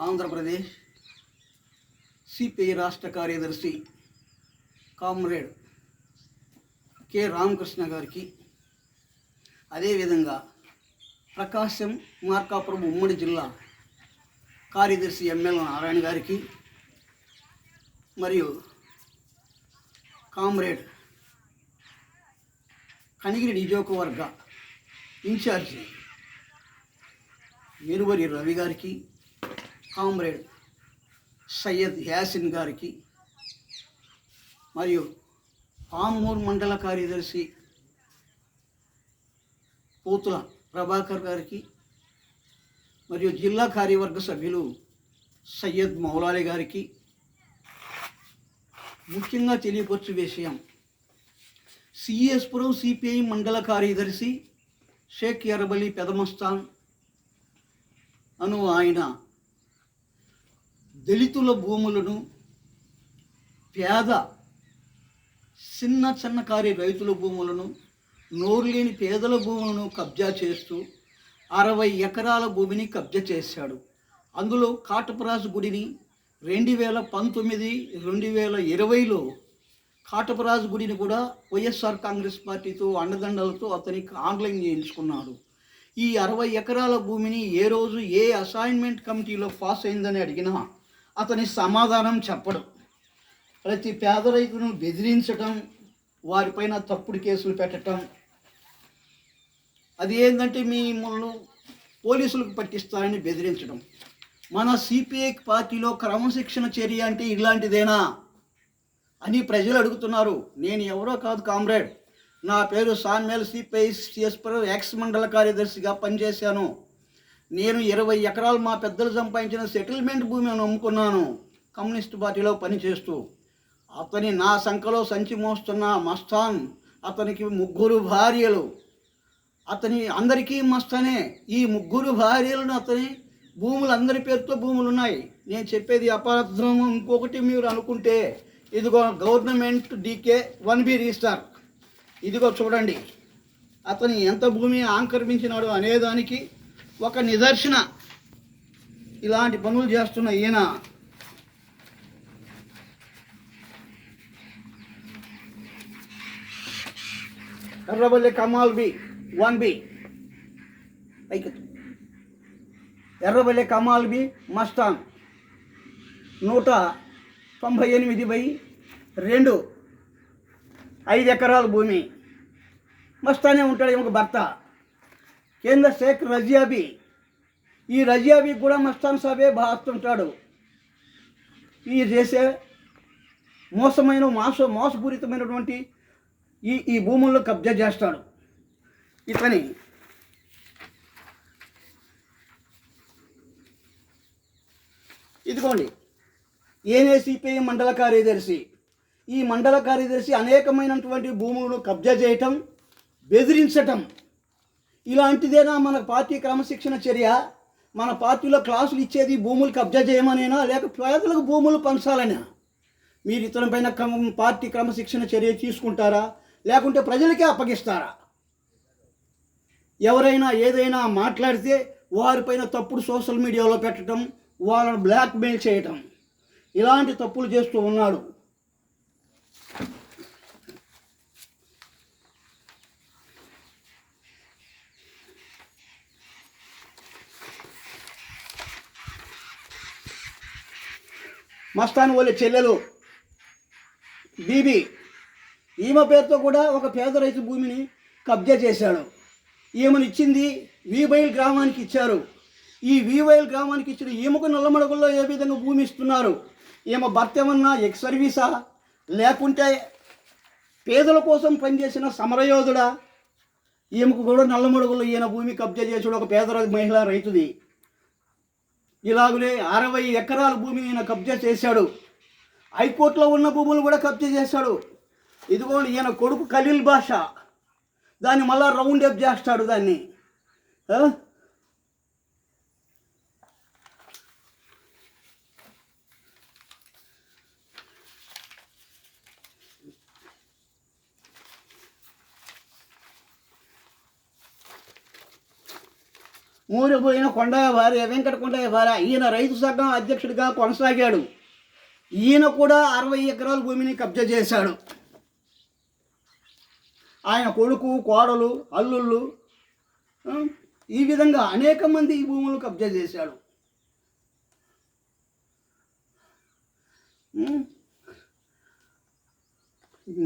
Andhra Pradesh CPI రాష్ట్ర కార్యదర్శి comrade K Ramakrishna గారికి అదేవిధంగా ప్రకాశం మార్కాపురం ఉమ్మడి జిల్లా కార్యదర్శి ఎమ్మెల్యే నారాయణ గారికి మరియు కామ్రేడ్ కనిగిరి నియోజకవర్గ ఇన్ఛార్జి వెలువరి రవి గారికి కామ్రేడ్ సయ్యద్ యాసిన్ గారికి మరియు పామూరు మండల కార్యదర్శి పోతుల ప్రభాకర్ గారికి మరియు జిల్లా కార్యవర్గ సభ్యులు సయ్యద్ మౌలాలి గారికి ముఖ్యంగా తెలియపరచు విషయం. సిఎస్పురం సిపిఐ మండల కార్యదర్శి షేక్ ఎరబలి పెదమస్తాన్ అను ఆయన దళితుల భూములను పేద చిన్న చిన్నకారి రైతుల భూములను నోరులేని పేదల భూములను కబ్జా చేస్తూ అరవై ఎకరాల భూమిని కబ్జా చేశాడు. అందులో కాటపరాజు గుడిని రెండు వేల పంతొమ్మిది రెండు వేల ఇరవైలో కాటపరాజు గుడిని కూడా వైఎస్ఆర్ కాంగ్రెస్ పార్టీతో అండదండలతో అతనికి ఆన్లైన్ చేయించుకున్నాడు. ఈ అరవై ఎకరాల భూమిని ఏ రోజు ఏ అసైన్మెంట్ కమిటీలో పాస్ అయిందని అడిగినా అతని సమాధానం చెప్పడం. ప్రతి పేద రైతును బెదిరించటం వారిపైన తప్పుడు కేసులు పెట్టడం అది ఏంటంటే మిమ్మల్ని పోలీసులకు పట్టిస్తారని బెదిరించడం మన సిపిఐ పార్టీలో క్రమశిక్షణ చర్య అంటే ఇలాంటిదేనా అని ప్రజలు అడుగుతున్నారు. నేను ఎవరో కాదు కామ్రేడ్. నా పేరు సాన్మేల్ సిపిఐ సిఎస్పర్ ఎక్స్ మండల కార్యదర్శిగా పనిచేశాను. నేను ఇరవై ఎకరాలు మా పెద్దలు సంపాదించిన సెటిల్మెంట్ భూమిని అమ్ముకున్నాను కమ్యూనిస్ట్ పార్టీలో పనిచేస్తూ. అతని నా సంఖలో సంచి మోస్తున్న మస్తాన్ అతనికి ముగ్గురు భార్యలు. అతని అందరికీ మస్తానే. ఈ ముగ్గురు భార్యలను అతని భూములు అందరి పేరుతో భూములు ఉన్నాయి నేను చెప్పేది అపార్థం. ఇంకొకటి మీరు అనుకుంటే ఇదిగో government DK one B registrar ఇదిగో చూడండి. అతని ఎంత భూమి ఆక్రమించినాడు అనేదానికి ఒక నిదర్శన ఇలాంటి పనులు చేస్తున్న ఈయన. Erraballi Kamal B one B. పైకి ఎర్రబల్లి కమాల్ బి మస్తాన్. నూట తొంభై ఎనిమిది బై రెండు. ఐదు ఎకరాల భూమి. మస్తానే ఉంటాడు ఒక భర్త. కేంద్ర షేక్ రజియాబీ. ఈ రజియాబీ కూడా మస్తాన్ సాబే భాస్తుంటాడు ఈ చేసే మోసమైన మోస మోసపూరితమైనటువంటి ఈ ఈ భూముల్లో కబ్జా చేస్తాడు. ఇతని ఇదిగోండి ఏనేసిపిఐ మండల కార్యదర్శి. ఈ మండల కార్యదర్శి అనేకమైనటువంటి భూములను కబ్జా చేయటం బెదిరించటం ఇలాంటిదేనా మన పార్టీ క్రమశిక్షణ చర్య? మన పార్టీలో క్లాసులు ఇచ్చేది భూములు కబ్జా చేయమనేనా? లేక పేదలకు భూములు పంచాలనా? మీరు ఇతని పైన క్రమ పార్టీ క్రమశిక్షణ చర్య తీసుకుంటారా? లేకుంటే ప్రజలకే అప్పగిస్తారా? ఎవరైనా ఏదైనా మాట్లాడితే వారిపైన తప్పుడు సోషల్ మీడియాలో పెట్టడం వాళ్ళను బ్లాక్మెయిల్ చేయటం. ఇలాంటి తప్పులు చేస్తూ ఉన్నాడు మస్తాన్ వాళ్ళ చెల్లెలు బీబీ ఈమె పేరుతో కూడా ఒక పేద రైతు భూమిని కబ్జా చేశాడు. ఈమెను ఇచ్చింది వీబైల్ గ్రామానికి ఇచ్చారు. ఈ వీబైల్ గ్రామానికి ఇచ్చిన ఈమెకు నల్లమడుగుల్లో ఏ విధంగా భూమి ఇస్తున్నారు? ఈమె భర్త ఏమన్నా ఎక్స్ సర్వీసా? లేకుంటే పేదల కోసం పనిచేసిన సమరయోధుడా? ఈమెకు కూడా నల్లమడుగుల్లో ఈయన భూమి కబ్జా చేసాడు ఒక పేద రై- మహిళా రైతుది. ఇలాగనే అరవై ఎకరాల భూమిని ఈయన కబ్జా చేశాడు. హైకోర్టులో ఉన్న భూములు కూడా కబ్జా చేశాడు. ఇదిగో ఈయన కొడుకు ఖలీల్ భాష దాన్ని మళ్ళా రౌండ్ అప్ చేస్తాడు దాన్ని. ఊరిపోయిన కొండయ్య భార్య వెంకట కొండయ్య భార్య ఈయన రైతు సంఘం అధ్యక్షుడిగా కొనసాగాడు. ఈయన కూడా అరవై ఎకరాల భూమిని కబ్జా చేశాడు. ఆయన కొడుకు కోడలు అల్లుళ్ళు ఈ విధంగా అనేక మంది ఈ భూములు కబ్జా చేశాడు.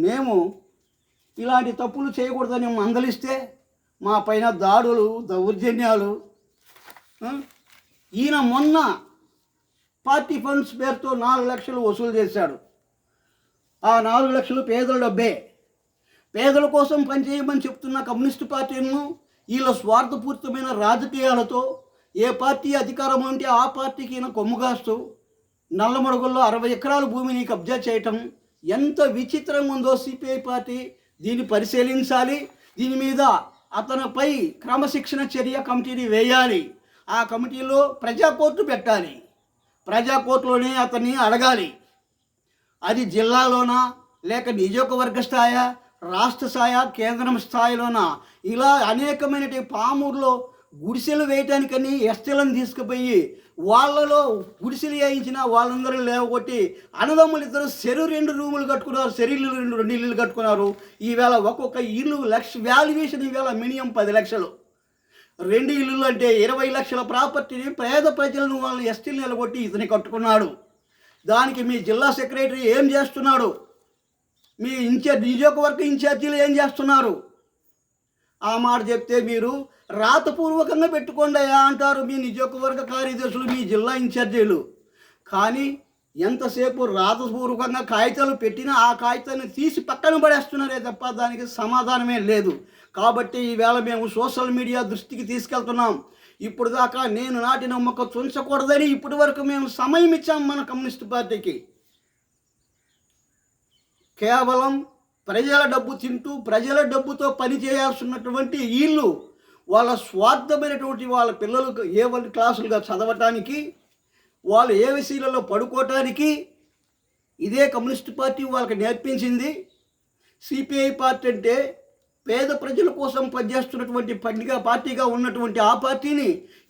మేము ఇలాంటి తప్పులు చేయకూడదని మందలిస్తే మా పైన దాడులు దౌర్జన్యాలు ఈయన మొన్న పార్టీ ఫండ్స్ పేరుతో నాలుగు లక్షలు వసూలు చేశాడు. ఆ నాలుగు లక్షలు పేదల డబ్బే. పేదల కోసం పనిచేయమని చెప్తున్న కమ్యూనిస్టు పార్టీలను వీళ్ళ స్వార్థపూరితమైన రాజకీయాలతో ఏ పార్టీ అధికారం ఉంటే ఆ పార్టీకి ఈయన కొమ్ముగాస్తూ నల్లమడుగుల్లో అరవై ఎకరాల భూమిని కబ్జా చేయటం ఎంత విచిత్రంగా ఉందో సిపిఐ పార్టీ దీన్ని పరిశీలించాలి. దీని మీద అతనిపై క్రమశిక్షణ చర్య కమిటీని వేయాలి. ఆ కమిటీలో ప్రజా కోర్టు పెట్టాలి. ప్రజా కోర్టులోనే అతన్ని అడగాలి. అది జిల్లాలోనా లేక నియోజకవర్గ స్థాయా రాష్ట్ర స్థాయా కేంద్రం స్థాయిలోనా? ఇలా అనేకమైన పామూరులో గుడిసెలు వేయటానికని ఎస్టీలను తీసుకుపోయి వాళ్ళలో గుడిసెలు వేయించిన వాళ్ళందరూ లేవగొట్టి అన్నదమ్ములు ఇద్దరు చెరు రెండు రూములు కట్టుకున్నారు చెరువులు రెండు రెండు ఇల్లులు కట్టుకున్నారు. ఈవేళ ఒక్కొక్క ఇల్లు లక్ష వాల్యుయేషన్ ఈవేళ మినిమం పది లక్షలు. రెండు ఇల్లులు అంటే ఇరవై లక్షల ప్రాపర్టీని పేద ప్రజలను వాళ్ళు ఎస్టీలు నిలబొట్టి ఇతని కట్టుకున్నాడు. దానికి మీ జిల్లా సెక్రటరీ ఏం చేస్తున్నాడు? మీ ఇన్ఛార్జ్ నియోజకవర్గ ఇన్ఛార్జీలు ఏం చేస్తున్నారు? ఆ మాట చెప్తే మీరు రాతపూర్వకంగా పెట్టుకోండి అయ్యా అంటారు మీ నియోజకవర్గ కార్యదర్శులు మీ జిల్లా ఇన్ఛార్జీలు. కానీ ఎంతసేపు రాతపూర్వకంగా కాగితాలు పెట్టినా ఆ కాగితాన్ని తీసి పక్కన పడేస్తున్నారే తప్ప దానికి సమాధానమే లేదు. కాబట్టి ఈవేళ మేము సోషల్ మీడియా దృష్టికి తీసుకెళ్తున్నాం. ఇప్పుడు దాకా నేను నాటిన మొక్క చుంచకూడదని ఇప్పటి వరకు మేము సమయం ఇచ్చాం మన కమ్యూనిస్ట్ పార్టీకి. కేవలం ప్రజల డబ్బు తింటూ ప్రజల డబ్బుతో పని చేయాల్సినటువంటి వీళ్ళు వాళ్ళ స్వార్థమైనటువంటి వాళ్ళ పిల్లలకు ఏ వన్ క్లాసులుగా చదవటానికి వాళ్ళు ఏ విషయాలలో పడుకోవటానికి ఇదే కమ్యూనిస్ట్ పార్టీ వాళ్ళకి నేర్పించింది. సిపిఐ పార్టీ అంటే పేద ప్రజల కోసం పనిచేస్తున్నటువంటి పండుగ పార్టీగా ఉన్నటువంటి ఆ పార్టీని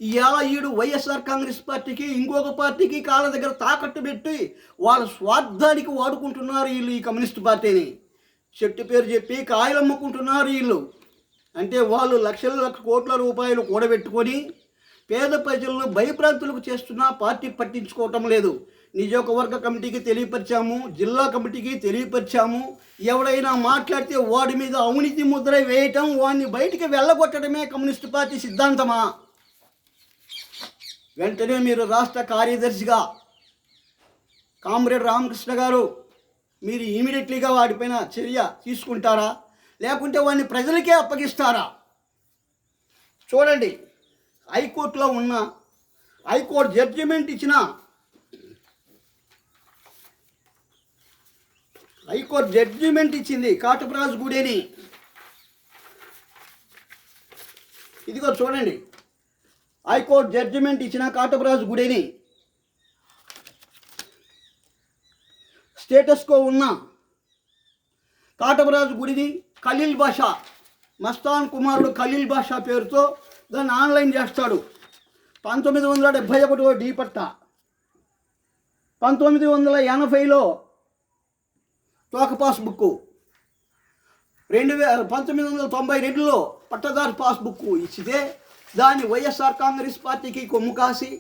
ఇవాళ ఈడు వైఎస్ఆర్ కాంగ్రెస్ పార్టీకి ఇంకొక పార్టీకి కాళ్ళ దగ్గర తాకట్టు పెట్టి వాళ్ళ స్వార్థానికి వాడుకుంటున్నారు వీళ్ళు ఈ కమ్యూనిస్ట్ పార్టీని. చెట్టు పేరు చెప్పి కాయలు అమ్ముకుంటున్నారు వీళ్ళు. అంటే వాళ్ళు లక్షల లక్ష కోట్ల రూపాయలు కూడబెట్టుకొని పేద ప్రజలను భయప్రాంతులకు చేస్తున్న పార్టీ పట్టించుకోవటం లేదు. నియోజకవర్గ కమిటీకి తెలియపరిచాము జిల్లా కమిటీకి తెలియపరిచాము. ఎవడైనా మాట్లాడితే వాడి మీద అవినీతి ముద్ర వేయటం వాడిని బయటికి వెళ్ళగొట్టడమే కమ్యూనిస్ట్ పార్టీ సిద్ధాంతమా? వెంటనే మీరు రాష్ట్ర కార్యదర్శిగా కామ్రేడ్ రామకృష్ణ గారు మీరు ఇమీడియట్లీగా వాడిపైన చర్య తీసుకుంటారా? లేకుంటే వాడిని ప్రజలకే అప్పగిస్తారా? చూడండి హైకోర్టులో ఉన్న హైకోర్టు జడ్జిమెంట్ ఇచ్చిన హైకోర్టు జడ్జిమెంట్ ఇచ్చింది కాటపరాజు గుడేని. ఇదిగో చూడండి. హైకోర్టు జడ్జిమెంట్ ఇచ్చిన కాటపరాజు గుడేని. స్టేటస్కో ఉన్న కాటపురాజు గుడిని ఖలీల్ బాషా మస్తాన్ కుమారుడు ఖలీల్ బాషా పేరుతో దాన్ని ఆన్లైన్ చేస్తాడు. పంతొమ్మిది వందల డెబ్భై ఒకటిలో డీపట్ట పంతొమ్మిది వందల ఎనభైలో తోక పాస్బుక్ రెండు వేల పంతొమ్మిది వందల తొంభై రెండులో పట్టదారు పాస్బుక్ ఇచ్చితే దాన్ని వైఎస్ఆర్ కాంగ్రెస్ పార్టీకి కొమ్ము కాసి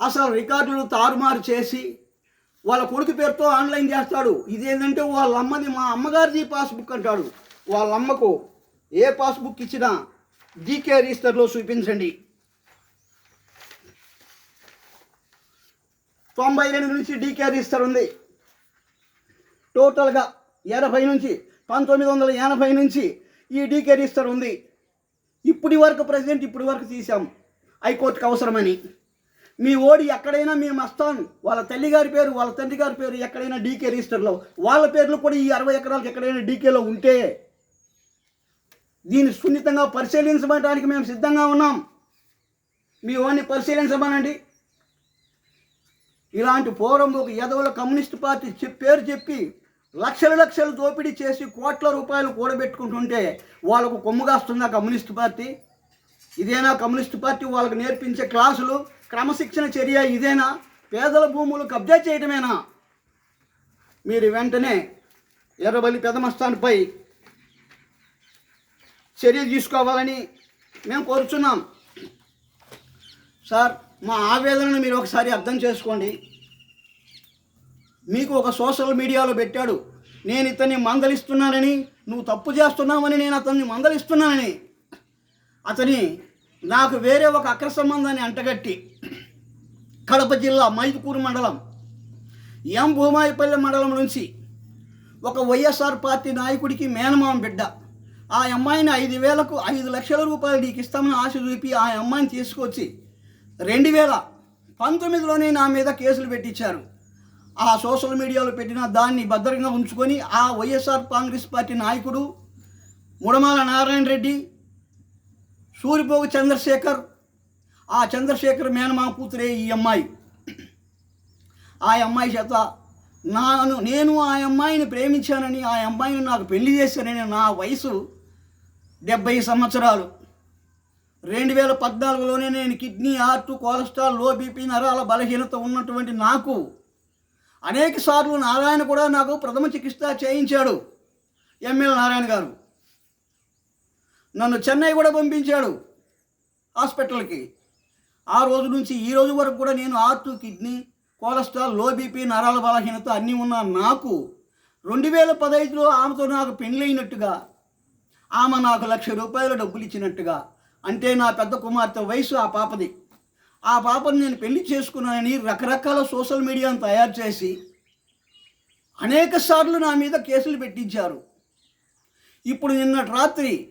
అసలు రికార్డులు తారుమారు చేసి వాళ్ళ కొడుకు పేరుతో ఆన్లైన్ చేస్తాడు. ఇదేంటంటే వాళ్ళ అమ్మది మా అమ్మగారిది పాస్బుక్ అంటాడు. వాళ్ళ అమ్మకు ఏ పాస్బుక్ ఇచ్చినా జీకే రిజిస్టర్లో చూపించండి. తొంభై రెండు నుంచి డీకే రిజిస్టర్ ఉంది. టోటల్గా ఎనభై నుంచి పంతొమ్మిది వందల ఎనభై నుంచి ఈ డీకే రిజిస్టర్ ఉంది. ఇప్పటి వరకు ప్రెసిడెంట్ ఇప్పటి వరకు తీసాం హైకోర్టుకు అవసరమని. మీ ఓడి ఎక్కడైనా మీ మస్తాన్ వాళ్ళ తల్లి గారి పేరు వాళ్ళ తండ్రి గారి పేరు ఎక్కడైనా డీకే రిజిస్టర్లో వాళ్ళ పేర్లు కూడా ఈ అరవై ఎకరాలకు ఎక్కడైనా డీకేలో ఉంటే దీన్ని సున్నితంగా పరిశీలించడానికి మేము సిద్ధంగా ఉన్నాం. మీ వాడిని పరిశీలించమనండి. ఇలాంటి పోరంబోకు ఎదవల కమ్యూనిస్ట్ పార్టీ పేరు చెప్పి లక్షలు లక్షలు దోపిడీ చేసి కోట్ల రూపాయలు కూడబెట్టుకుంటుంటే వాళ్ళకు కొమ్ముగాస్తుందా కమ్యూనిస్ట్ పార్టీ? ఇదేనా కమ్యూనిస్ట్ పార్టీ వాళ్ళకు నేర్పించే క్లాసులు? క్రమశిక్షణ చర్య ఇదేనా? పేదల భూములు కబ్జా చేయటమేనా? మీరు వెంటనే ఎర్రబల్లి పెదమస్తాన్పై చర్య తీసుకోవాలని మేము కోరుచున్నాం. సార్ మా ఆవేదనను మీరు ఒకసారి అర్థం చేసుకోండి. మీకు ఒక సోషల్ మీడియాలో పెట్టాడు. నేను ఇతన్ని మందలిస్తున్నానని నువ్వు తప్పు చేస్తున్నావని నేను అతన్ని మందలిస్తున్నానని. అతని నాకు వేరే ఒక అక్ర సంబంధాన్ని అంటగట్టి కడప జిల్లా మైదుకూరు మండలం ఎం భూమాయిపల్లె మండలం నుంచి ఒక వైఎస్ఆర్ పార్టీ నాయకుడికి మేనమామ బిడ్డ. ఆ అమ్మాయిని ఐదు వేలకు ఐదు లక్షల రూపాయలు నీకు ఇస్తామని ఆశ చూపి ఆ అమ్మాయిని తీసుకొచ్చి రెండు వేల పంతొమ్మిదిలోనే నా మీద కేసులు పెట్టించారు. ఆ సోషల్ మీడియాలో పెట్టిన దాన్ని భద్రంగా ఉంచుకొని ఆ వైఎస్ఆర్ కాంగ్రెస్ పార్టీ నాయకుడు ముడమాల నారాయణ రెడ్డి సూరిపోగు చంద్రశేఖర్ ఆ చంద్రశేఖర్ మేనమా కూతురే ఈ అమ్మాయి. ఆ అమ్మాయి చేత నాను నేను ఆ అమ్మాయిని ప్రేమించానని ఆ అమ్మాయిని నాకు పెళ్ళి చేశానని నా వయసు డెబ్బై సంవత్సరాలు. రెండు వేల పద్నాలుగులోనే నేను కిడ్నీ హార్ట్ కొలెస్ట్రాల్లో బీపీ నరాల బలహీనత ఉన్నటువంటి నాకు అనేక సార్లు నారాయణ కూడా నాకు ప్రథమ చికిత్స చేయించాడు. ఎంఎల్ నారాయణ గారు. నన్ను చెన్నై కూడా పంపించాడు హాస్పిటల్కి. ఆ రోజు నుంచి ఈ రోజు వరకు కూడా నేను ఆర్టు కిడ్నీ కొలెస్ట్రాల్లో బీపీ నరాల బలహీనత అన్నీ ఉన్న నాకు రెండు వేల పదహైదులో ఆమెతో నాకు పెళ్ళైనట్టుగా ఆమె నాకు లక్ష రూపాయల డబ్బులు ఇచ్చినట్టుగా అంటే నా పెద్ద కుమార్తె వయసు ఆ పాపది. ఆ పాపను నేను పెళ్ళి చేసుకున్నానని రకరకాల సోషల్ మీడియాను తయారు చేసి అనేక సార్లు నా మీద కేసులు పెట్టించారు. ఇప్పుడు నిన్నటి రాత్రి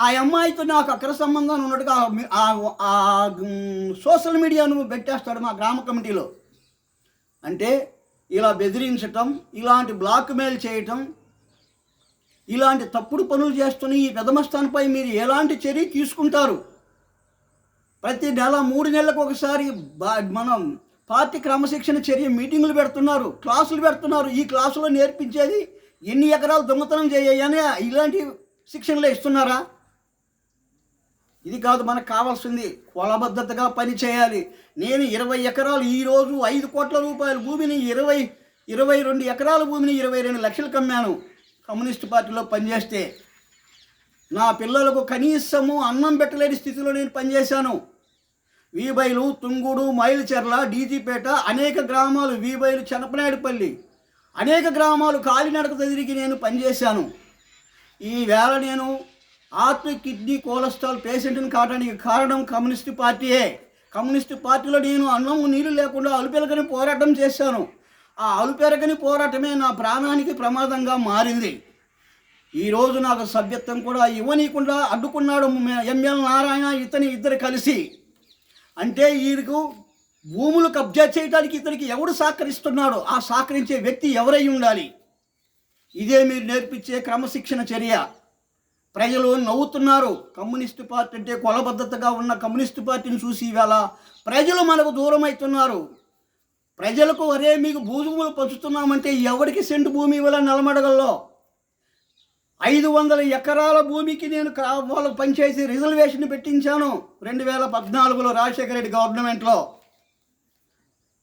ఆ అమ్మాయితో నాకు అక్ర సంబంధం ఉన్నట్టుగా ఆ- సోషల్ మీడియాను పెట్టేస్తాడు మా గ్రామ కమిటీలో. అంటే ఇలా బెదిరించటం ఇలాంటి బ్లాక్మెయిల్ చేయటం ఇలాంటి తప్పుడు పనులు చేస్తున్న ఈ పెదమస్థానంపై మీరు ఎలాంటి చర్య తీసుకుంటారు? ప్రతి నెల మూడు నెలలకు ఒకసారి బా- మనం పార్టీ క్రమశిక్షణ చర్య మీటింగులు పెడుతున్నారు క్లాసులు పెడుతున్నారు. ఈ క్లాసులో నేర్పించేది ఎన్ని ఎకరాలు దొంగతనం చేయని ఇలాంటి శిక్షణలు ఇస్తున్నారా? ఇది కాదు మనకు కావాల్సింది కులబద్ధతగా పని చేయాలి. నేను ఇరవై ఎకరాలు ఈరోజు ఐదు కోట్ల రూపాయల భూమిని ఇరవై ఇరవై రెండు ఎకరాల భూమిని ఇరవై రెండు లక్షలు కమ్మాను. కమ్యూనిస్ట్ పార్టీలో పనిచేస్తే నా పిల్లలకు కనీసము అన్నం పెట్టలేని స్థితిలో నేను పనిచేశాను. వీబైలు తుంగుడు మైలుచెర్ల డీజీపేట అనేక గ్రామాలు వీబైలు చెనపనాయుడుపల్లి అనేక గ్రామాలు కాలినడక తిరిగి నేను పనిచేశాను. ఈవేళ నేను ఆత్మ కిడ్నీ కొలెస్ట్రాల్ పేషెంట్ని కావడానికి కారణం కమ్యూనిస్ట్ పార్టీయే. కమ్యూనిస్ట్ పార్టీలో నేను అన్నం నీళ్ళు లేకుండా అలుపెరగని పోరాటం చేశాను. ఆ అలుపెరగని పోరాటమే నా ప్రాణానికి ప్రమాదంగా మారింది. ఈరోజు నాకు సభ్యత్వం కూడా ఇవ్వనీయకుండా అడ్డుకున్నాడు ఎంఎల్ నారాయణ ఇతని ఇద్దరు కలిసి. అంటే వీరికి భూములు కబ్జా చేయడానికి ఇతనికి ఎవడు సహకరిస్తున్నాడో ఆ సహకరించే వ్యక్తి ఎవరై ఉండాలి? ఇదే మీరు నేర్పించే క్రమశిక్షణ చర్య. ప్రజలు నవ్వుతున్నారు. కమ్యూనిస్ట్ పార్టీ అంటే కొలబద్ధతగా ఉన్న కమ్యూనిస్ట్ పార్టీని చూసి ఇవాళ ప్రజలు మనకు దూరం అవుతున్నారు ప్రజలకు అరే మీకు భూములు పంచుతున్నామంటే ఎవరికి సెంటు భూమి ఇవ్వాల నలమడగల్లో ఐదు వందల ఎకరాల భూమికి నేను వాళ్ళకు పనిచేసి రిజర్వేషన్ పెట్టించాను రెండు వేల పద్నాలుగులో రాజశేఖర రెడ్డి గవర్నమెంట్లో.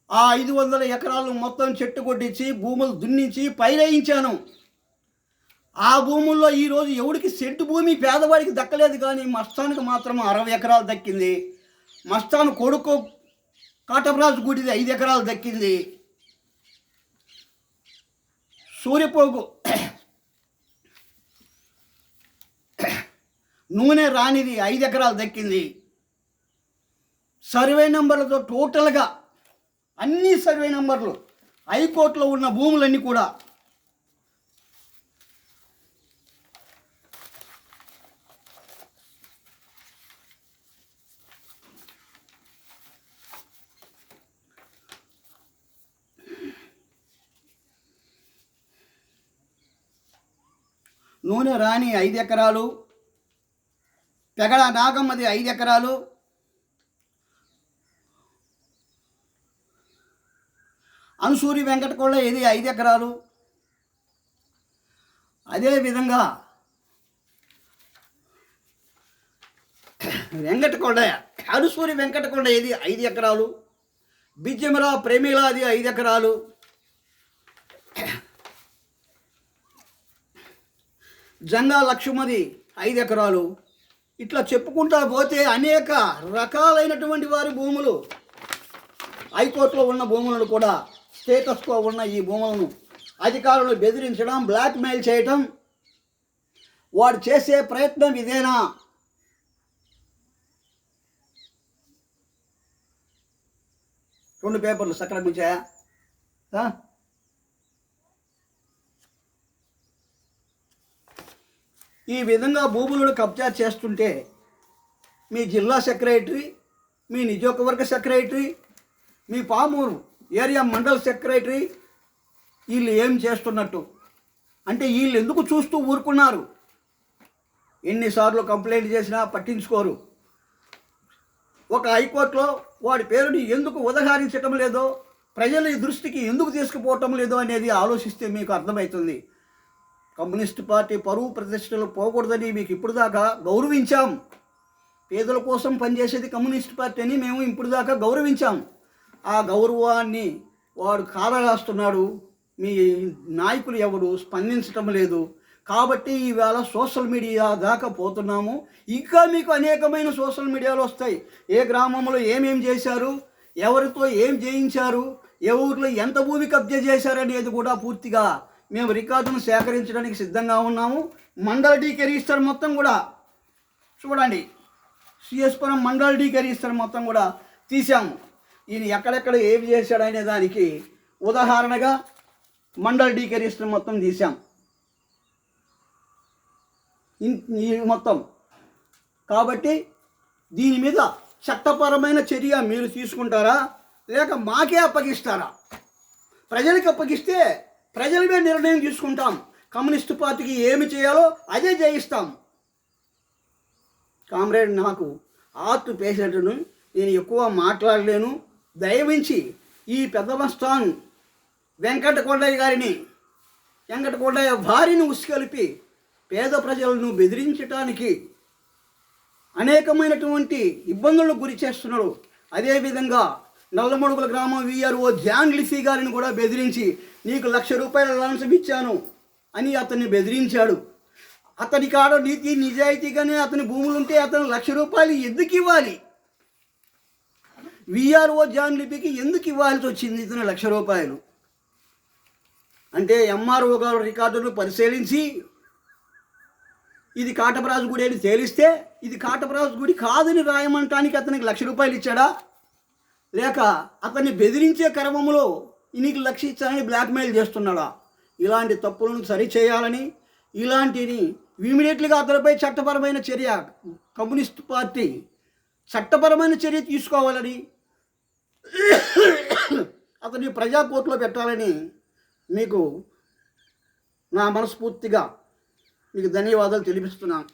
ఆ ఐదు వందల ఎకరాలు మొత్తం చెట్టు కొట్టించి భూములు దున్నించి పైరేయించాను. ఆ భూముల్లో ఈరోజు ఎవడికి సెంటు భూమి పేదవాడికి దక్కలేదు కానీ మస్తానికి మాత్రం అరవై ఎకరాలు దక్కింది. మస్తాను కొడుకు కాటపరాజు గుడిది ఐదు ఎకరాలు దక్కింది. సూర్యపోగు నూనె రానిది ఐదు ఎకరాలు దక్కింది. సర్వే నెంబర్లతో టోటల్గా అన్ని సర్వే నెంబర్లు హైకోర్టులో ఉన్న భూములన్నీ కూడా నూనె రాణి ఐదు ఎకరాలు పెగడ నాగమ్మది ఐదు ఎకరాలు. అనుసూరి వెంకటకొండ ఇది ఐదు ఎకరాలు. అదేవిధంగా వెంకటకొండ అనుసూరి వెంకటకొండ ఇది ఐదు ఎకరాలు. బిజ్జమరా ప్రేమిలాది ఐదు ఎకరాలు. జంగా లక్ష్మది ఐదు ఎకరాలు. ఇట్లా చెప్పుకుంటా పోతే అనేక రకాలైనటువంటి వారి భూములు హైకోర్టులో ఉన్న భూములను కూడా స్టేటస్కో ఉన్న ఈ భూములను అధికారులు బెదిరించడం బ్లాక్మెయిల్ చేయటం వాడు చేసే ప్రయత్నం ఇదేనా? రెండు పేపర్లు సక్రమించాయా? ఈ విధంగా భూములను కబ్జా చేస్తుంటే మీ జిల్లా సెక్రటరీ మీ నియోజకవర్గ సెక్రటరీ మీ పామూరు ఏరియా మండల సెక్రటరీ వీళ్ళు ఏం చేస్తున్నట్టు? అంటే వీళ్ళు ఎందుకు చూస్తూ ఊరుకున్నారు? ఎన్నిసార్లు కంప్లైంట్ చేసినా పట్టించుకోరు. ఒక హైకోర్టులో వాడి పేరుని ఎందుకు ఉదహరించటం లేదో ప్రజల దృష్టికి ఎందుకు తీసుకుపోవటం లేదో అనేది ఆలోచిస్తే మీకు అర్థమవుతుంది. కమ్యూనిస్ట్ పార్టీ పరువు ప్రతిష్టలు పోకూడదని మీకు ఇప్పుడు దాకా గౌరవించాం. పేదల కోసం పనిచేసేది కమ్యూనిస్ట్ పార్టీ అని మేము ఇప్పుడు దాకా గౌరవించాం. ఆ గౌరవాన్ని వాడు కాలరాస్తున్నాడు. మీ నాయకులు ఎవరు స్పందించటం లేదు. కాబట్టి ఈవేళ సోషల్ మీడియా దాకా పోతున్నాము. ఇంకా మీకు అనేకమైన సోషల్ మీడియాలు వస్తాయి. ఏ గ్రామంలో ఏమేం చేశారు? ఎవరితో ఏం చేయించారు? ఏ ఊర్లో ఎంత భూమి కబ్జా చేశారనేది కూడా పూర్తిగా మేము రికార్డును సేకరించడానికి సిద్ధంగా ఉన్నాము. మండల డీకే రిజిస్టర్ మొత్తం కూడా చూడండి. సిఎస్పురం మండల డీకే రిజిస్టర్ మొత్తం కూడా తీసాము ఈయన ఎక్కడెక్కడ ఏమి చేశాడనే దానికి ఉదాహరణగా మండల డీకే రిజిస్టర్ మొత్తం తీసాం ఈ మొత్తం. కాబట్టి దీని మీద చట్టపరమైన చర్య మీరు తీసుకుంటారా? లేక మాకే అప్పగిస్తారా? ప్రజలకు అప్పగిస్తే ప్రజలమే నిర్ణయం తీసుకుంటాం. కమ్యూనిస్ట్ పార్టీకి ఏమి చేయాలో అదే చేయిస్తాం కామ్రేడ్ నాకు ఆర్ట్ పేషెంట్ను నేను ఎక్కువ మాట్లాడలేను. దయవించి ఈ పెద్ద మస్తాన్ వెంకట కొండయ్య గారిని వెంకట కొండయ్య భార్యను ఉసిగలిపి పేద ప్రజలను బెదిరించటానికి అనేకమైనటువంటి ఇబ్బందులకు గురి చేస్తున్నాడు. అదేవిధంగా నల్లమడుగుల గ్రామం విఆర్ఓ ధ్యాన్ లిఫీ గారిని కూడా బెదిరించి నీకు లక్ష రూపాయల లంచం ఇచ్చాను అని అతన్ని బెదిరించాడు. అతని కాడ నీతి నిజాయితీగానే అతని భూములు ఉంటే అతను లక్ష రూపాయలు ఎందుకు ఇవ్వాలి? విఆర్ఓ జాన్ లిపికి ఎందుకు ఇవ్వాల్సి వచ్చింది ఇతను లక్ష రూపాయలు? అంటే ఎంఆర్ఓ గారు రికార్డును పరిశీలించి ఇది కాటపరాజు గుడి అని తేలిస్తే ఇది కాటపరాజు గుడి కాదని రాయమంటానికి అతనికి లక్ష రూపాయలు ఇచ్చాడా? లేక అతన్ని బెదిరించే క్రమంలో నీకు లక్ష ఇచ్చానని బ్లాక్మెయిల్ చేస్తున్నాడా? ఇలాంటి తప్పులను సరిచేయాలని ఇలాంటిని ఇమీడియట్లీగా అతనిపై చట్టపరమైన చర్య కమ్యూనిస్ట్ పార్టీ చట్టపరమైన చర్య తీసుకోవాలని అతన్ని ప్రజా కోర్టులో పెట్టాలని మీకు నా మనస్ఫూర్తిగా మీకు ధన్యవాదాలు తెలిపిస్తున్నాను